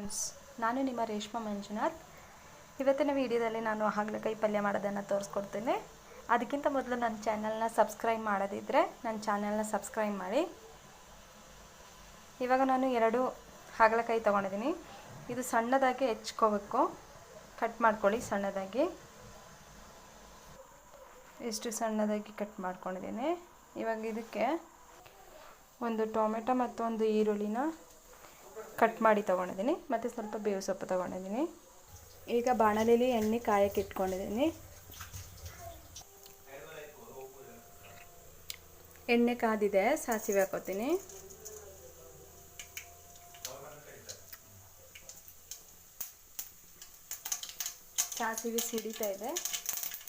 Friends ನಾನು ನಿಮ್ಮ ರೇಷ್ಮಾ ಮಂಜುನಾಥ್. ಇವತ್ತಿನ ವಿಡಿಯೋದಲ್ಲಿ ನಾನು ಹಾಗಲಕಾಯಿ ಪಲ್ಯ ಮಾಡೋದನ್ನು ತೋರಿಸ್ಕೊಡ್ತೀನಿ. ಅದಕ್ಕಿಂತ ಮೊದಲು ನನ್ನ ಚಾನಲ್ನ ಸಬ್ಸ್ಕ್ರೈಬ್ ಮಾಡೋದಿದ್ದರೆ ನನ್ನ ಚಾನಲ್ನ ಸಬ್ಸ್ಕ್ರೈಬ್ ಮಾಡಿ. ಇವಾಗ ನಾನು ಎರಡು ಹಾಗಲಕಾಯಿ ತೊಗೊಂಡಿದ್ದೀನಿ. ಇದು ಸಣ್ಣದಾಗಿ ಹೆಚ್ಕೋಬೇಕು. ಕಟ್ ಮಾಡ್ಕೊಳ್ಳಿ ಸಣ್ಣದಾಗಿ. ಎಷ್ಟು ಸಣ್ಣದಾಗಿ ಕಟ್ ಮಾಡ್ಕೊಂಡಿದ್ದೀನಿ. ಇವಾಗ ಇದಕ್ಕೆ ಒಂದು ಟೊಮೆಟೊ ಮತ್ತು ಒಂದು ಈರುಳ್ಳಿನ ಕಟ್ ಮಾಡಿ ತೊಗೊಂಡಿದ್ದೀನಿ, ಮತ್ತು ಸ್ವಲ್ಪ ಬೇವು ಸೊಪ್ಪು ತೊಗೊಂಡಿದ್ದೀನಿ. ಈಗ ಬಾಣಲೆಯಲ್ಲಿ ಎಣ್ಣೆ ಕಾಯಕ್ಕೆ ಇಟ್ಕೊಂಡಿದ್ದೀನಿ. ಎಣ್ಣೆ ಕಾದಿದೆ, ಸಾಸಿವೆ ಹಾಕೋತೀನಿ. ಸಾಸಿವೆ ಸಿಡಿತಾ ಇದೆ.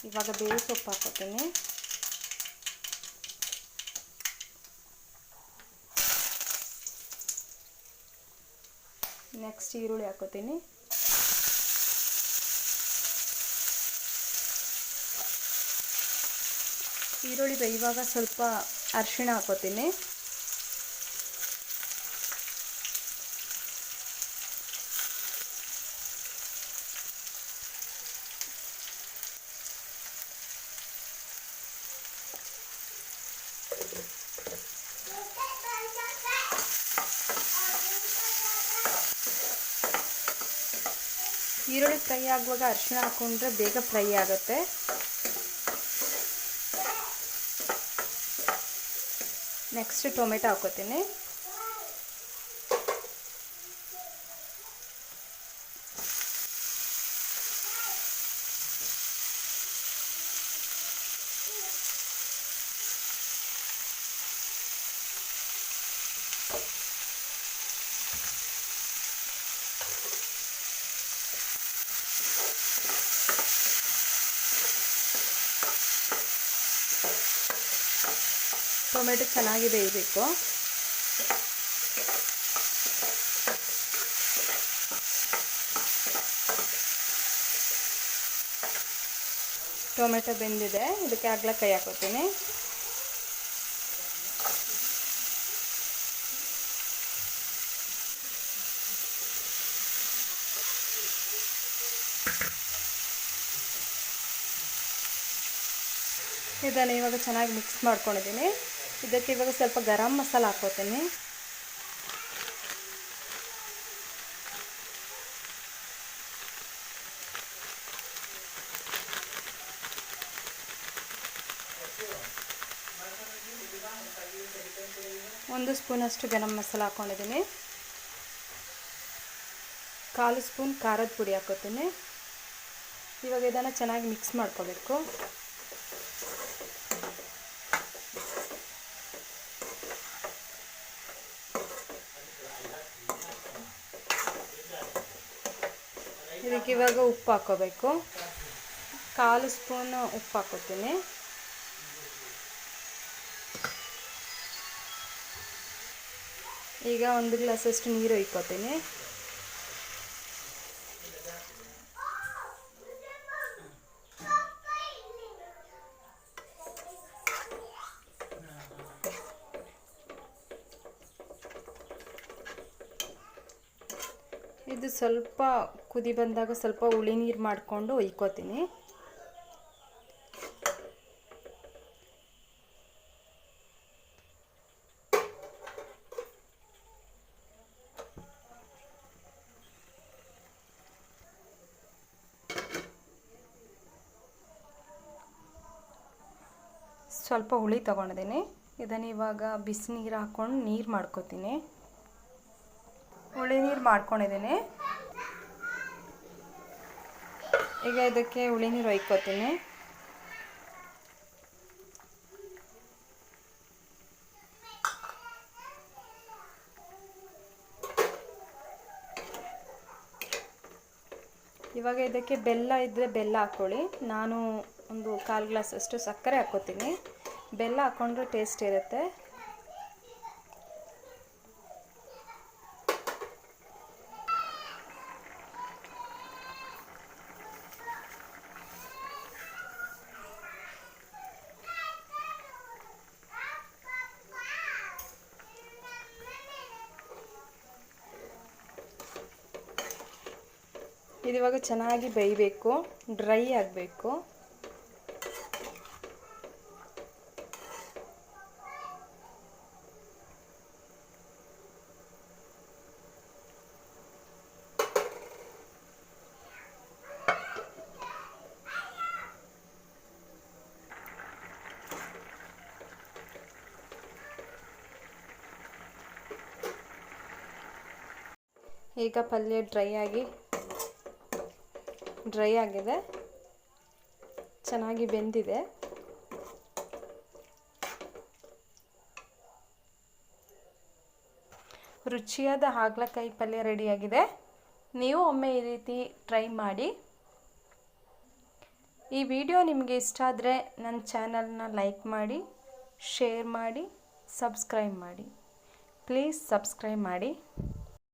ಇವಾಗ ಬೇವು ಸೊಪ್ಪು ಹಾಕೋತೀನಿ. ನೆಕ್ಸ್ಟ್ ಈರುಳ್ಳಿ ಹಾಕೋತೀನಿ. ಈರುಳ್ಳಿ ಬೇಯುವಾಗ ಸ್ವಲ್ಪ ಅರಿಶಿಣ ಹಾಕೋತೀನಿ. ಈರುಳ್ಳಿ ಫ್ರೈ ಆಗುವಾಗ ಅರಿಶಿಣ ಹಾಕೊಂಡ್ರೆ ಬೇಗ ಫ್ರೈ ಆಗುತ್ತೆ. ನೆಕ್ಸ್ಟ್ ಟೊಮೆಟೊ ಹಾಕೋತೀನಿ. ಟೊಮೆಟೊ ಚೆನ್ನಾಗಿ ಬೇಯಬೇಕು ಟೊಮೆಟೊ ಬೆಂದಿದೆ ಇದಕ್ಕೆ ಹಾಗಲಕಾಯಿ ಹಾಕೋತೀನಿ. ಇದನ್ನು ಇವಾಗ ಚೆನ್ನಾಗಿ ಮಿಕ್ಸ್ ಮಾಡ್ಕೊಂಡಿದ್ದೀನಿ. ಇದಕ್ಕೆ ಇವಾಗ ಸ್ವಲ್ಪ ಗರಂ ಮಸಾಲ ಹಾಕೋತೀನಿ ಒಂದು ಸ್ಪೂನಷ್ಟು ಗರಂ ಮಸಾಲ ಹಾಕ್ಕೊಂಡಿದ್ದೀನಿ. ಕಾಲು ಸ್ಪೂನ್ ಖಾರದ ಪುಡಿ ಹಾಕೋತೀನಿ ಇವಾಗ ಇದನ್ನು ಚೆನ್ನಾಗಿ ಮಿಕ್ಸ್ ಮಾಡ್ಕೋಬೇಕು. ಇದಕ್ಕೆ ಇವಾಗ ಉಪ್ಪು ಹಾಕೋಬೇಕು. ಕಾಲು ಸ್ಪೂನು ಉಪ್ಪು ಹಾಕೋತೀನಿ. ಈಗ ಒಂದು ಗ್ಲಾಸಷ್ಟು ನೀರು ಇಕ್ಕೋತೀನಿ ಇದು ಸ್ವಲ್ಪ ಕುದಿ ಬಂದಾಗ ಸ್ವಲ್ಪ ಹುಳಿ ನೀರು ಮಾಡಿಕೊಂಡು ಒಯ್ಕೋತೀನಿ. ಸ್ವಲ್ಪ ಹುಳಿ ತಗೊಂಡಿದ್ದೀನಿ. ಇದನ್ನು ಇವಾಗ ಬಿಸಿನೀರು ಹಾಕ್ಕೊಂಡು ನೀರು ಮಾಡ್ಕೋತೀನಿ. ಹುಳಿ ನೀರು ಮಾಡ್ಕೊಂಡಿದ್ದೀನಿ ಈಗ ಇದಕ್ಕೆ ಹುಳಿ ನೀರು ಒಯ್ಕೋತೀನಿ. ಇವಾಗ ಇದಕ್ಕೆ ಬೆಲ್ಲ ಇದ್ದರೆ ಬೆಲ್ಲ ಹಾಕ್ಕೊಳ್ಳಿ ನಾನು ಒಂದು ಕಾಲು ಗ್ಲಾಸ್ ಅಷ್ಟು ಸಕ್ಕರೆ ಹಾಕ್ಕೋತೀನಿ. ಬೆಲ್ಲ ಹಾಕ್ಕೊಂಡ್ರೆ ಟೇಸ್ಟ್ ಇರುತ್ತೆ. ಇದಿವಾಗ ಚೆನ್ನಾಗಿ ಬೇಯಬೇಕು ಡ್ರೈ ಆಗಬೇಕು. ಈಗ ಪಲ್ಯ ಡ್ರೈ ಆಗಿ ಡ್ರೈ ಆಗಿದೆ. ಚೆನ್ನಾಗಿ ಬೆಂದಿದೆ. ರುಚಿಯಾದ ಹಾಗಲಕಾಯಿ ಪಲ್ಯ ರೆಡಿಯಾಗಿದೆ ನೀವು ಒಮ್ಮೆ ಈ ರೀತಿ ಟ್ರೈ ಮಾಡಿ. ಈ ವಿಡಿಯೋ ನಿಮಗೆ ಇಷ್ಟ ಆದರೆ ನನ್ನ ಚಾನಲ್ನ ಲೈಕ್ ಮಾಡಿ ಶೇರ್ ಮಾಡಿ ಸಬ್ಸ್ಕ್ರೈಬ್ ಮಾಡಿ. ಪ್ಲೀಸ್ ಸಬ್ಸ್ಕ್ರೈಬ್ ಮಾಡಿ.